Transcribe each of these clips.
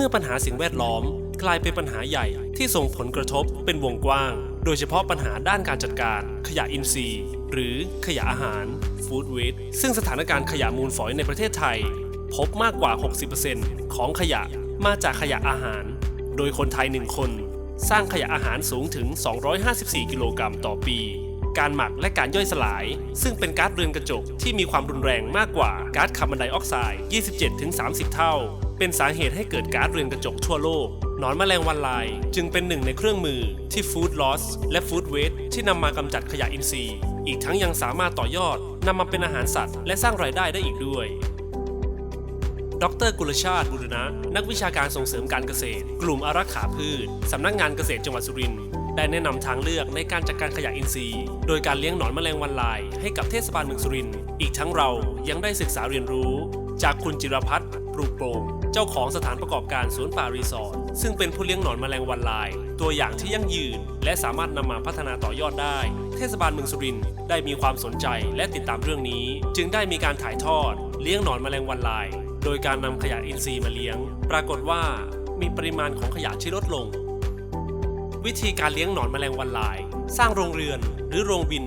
ื่อปัญหาสิ่งแวดล้อม กลายเป็นปัญหาใหญ่ที่ส่งผลกระทบเป็นวงกว้าง โดยเฉพาะปัญหาด้านการจัดการ ขยะอินทรีย์ หรือขยะอาหาร Food Waste ซึ่งสถานการณ์ขยะมูลฝอยในประเทศไทย พบมากกว่า 60%ของขยะมาจากขยะอาหาร โดยคนไทยหนึ่งคน สร้างขยะอาหารสูงถึง 254 กิโลกรัมต่อปี การหมักและการย่อยสลาย ซึ่งเป็นก๊าซเรือนกระจกที่มีความรุนแรงมากกว่าก๊าซคาร์บอนไดออกไซด์ 27-30 เท่า เป็นสาเหตุให้เกิดก๊าซเรือนกระจกทั่วโลกนอนแมลงวันลายจึงเป็นหนึ่งในเครื่องมือที่ Food Loss และ Food Waste ที่นำมากำจัดขยะอินทรีย์ อีกทั้งยังสามารถต่อยอดนำมาเป็นอาหารสัตว์ และสร้างรายได้ได้อีกด้วย ดรกุลชาติบุรณะ นักวิชาการส่งเสริมการเกษตร กลุ่มอารักขาพืช สำนักงานเกษตรจังหวัดสุรินทร์ ได้แนะนำทางเลือกในการจัดการขยะอินทรีย์ โดยการเลี้ยงหนอนแมลงวันลาย ให้กับเทศบาลเมืองสุรินทร์อีกทั้งเรายังได้ศึกษาเรียนรู้ จากคุณจิรพัฒน์ปลูกโปร่งเจ้าของสถานประกอบการสวนป่ารีสอร์ทซึ่งเป็นผู้เลี้ยงหนอนแมลงวันลาย ตัวอย่างที่ยั่งยืน และสามารถนำมาพัฒนาต่อยอดได้ เทศบาลเมืองสุรินทร์ได้มีความสนใจและติดตามเรื่องนี้ จึงได้มีการถ่ายทอด เลี้ยงหนอนแมลงวันลาย โดยการนำขยะอินทรีย์มาเลี้ยง ปรากฏว่ามีปริมาณของขยะที่ลดลง วิธีการเลี้ยงหนอนแมลงวันลาย สร้างโรงเรือนหรือโรงบิน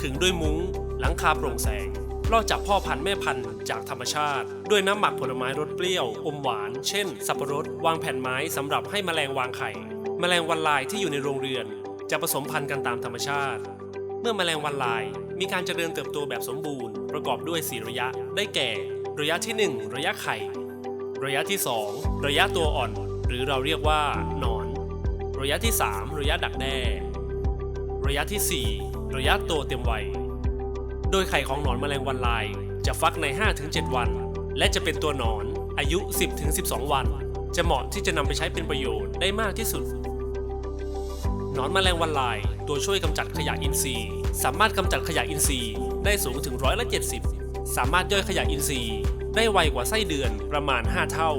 ขึงด้วยมุ้ง หลังคาโปร่งแสงล่อจากพ่อพันธุ์แม่พันธุ์จากธรรมชาติ ด้วยน้ำหมักผลไม้รสเปรี้ยว อมหวาน เช่น สับปะรด วางแผ่นไม้สำหรับให้แมลงวางไข่ แมลงวันลายที่อยู่ในโรงเรือน จะผสมพันธุ์กันตามธรรมชาติ เมื่อแมลงวันลายมีการเจริญเติบโตแบบสมบูรณ์ ประกอบด้วย 4 ระยะ ได้แก่ ระยะที่ 1 ระยะไข่ ระยะที่ 2 ระยะตัวอ่อน หรือเราเรียกว่าหนอน ระยะที่ 3 ระยะดักแด้ ระยะทีสี่ 4 ระยะโตเต็มวัย โดยไข่ของหนอนแมลงวันลาย จะฟักใน 5-7 วัน และจะเป็นตัวหนอนอายุ 10-12 วัน จะเหมาะที่จะนำไปใช้เป็นประโยชน์ได้มากที่สุด หนอนแมลงวันลาย ตัวช่วยกำจัดขยะอินทรีย์ สามารถกำจัดขยะอินทรีย์ได้สูงถึงร้อยละ70 สามารถย่อยขยะอินทรีย์ ได้ไวกว่าไส้เดือนประมาณ 5 เท่า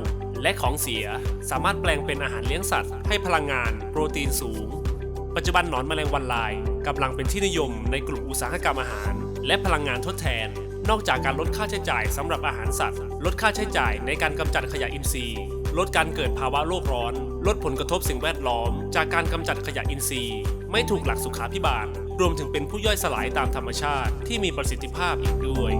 และของเสีย สามารถแปลงเป็นอาหารเลี้ยงสัตว์ ให้พลังงาน โปรตีนสูง ปัจจุบันหนอนแมลงวันลายกำลังเป็นที่นิยมในกลุ่มอุตสาหกรรมอาหาร และพลังงานทดแทน นอกจากการลดค่าใช้จ่ายสำหรับอาหารสัตว์ ลดค่าใช้จ่ายในการกำจัดขยะอินทรีย์ ลดการเกิดภาวะโลกร้อน ลดผลกระทบสิ่งแวดล้อม จากการกำจัดขยะอินทรีย์ ไม่ถูกหลักสุขาพิบาล รวมถึงเป็นผู้ย่อยสลายตามธรรมชาติที่มีประสิทธิภาพอีกด้วย